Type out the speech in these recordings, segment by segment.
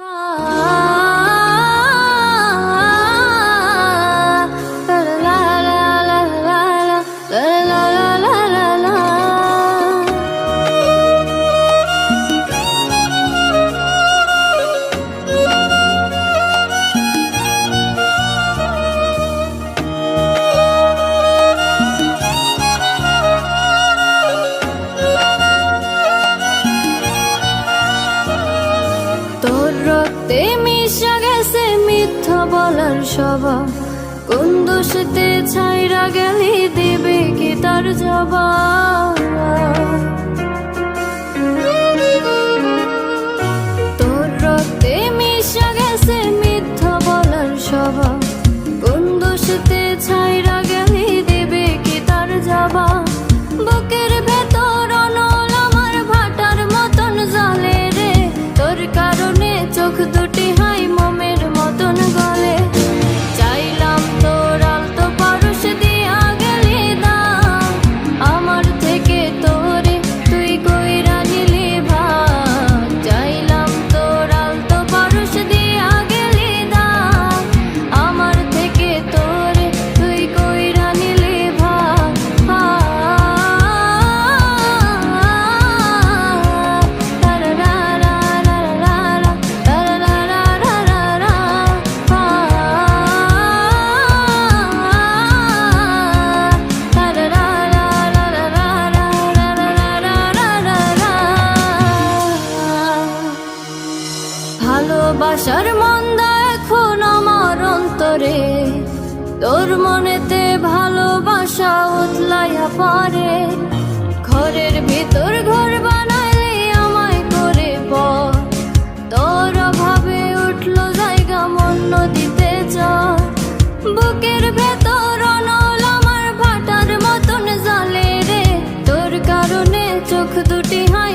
তোর রক্তে মিশা গেছে মিথ্যা বলার স্বভাব কোন দোষতে ছাইরা গেলি দিবে কি তার জবাব? ভালোবাসার মন্দা এখন আমার অন্তরে। তোর মনেতে ভালোবাসা উতলাইয়া পারে ঘরের ভিতর ঘর বানাইলে আমায় করে পর। তোর অভাবে উঠল জায়গা মন নদীতে চর। বুকের ভেতর অনল আমার ভাটার মতন জালে রে। তোর কারণে চোখ দুটি হাই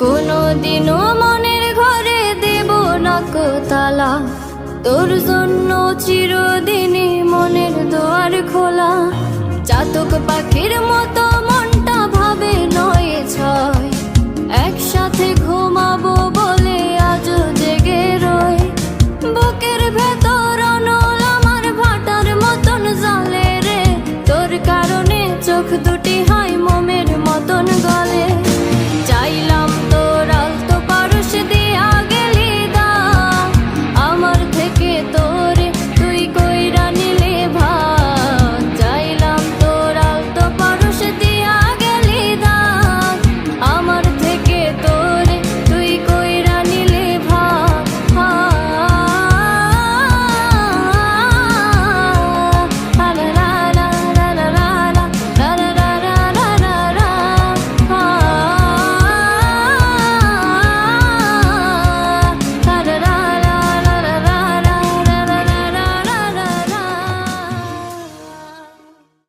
কোনো দিনও মনের ঘরে দেব না তালা তোর জন্য চিরদিনই মনের দোয়ার খোলা। চাতক পাখির মতো মনটা ভাবে নয় ছয়। একসাথে ঘুমাবো বলে আজ জেগে রয় বুকের ভেতর অনল আমার ভাটার মতন জালে রে। তোর কারণে চোখ দুটি হয় মন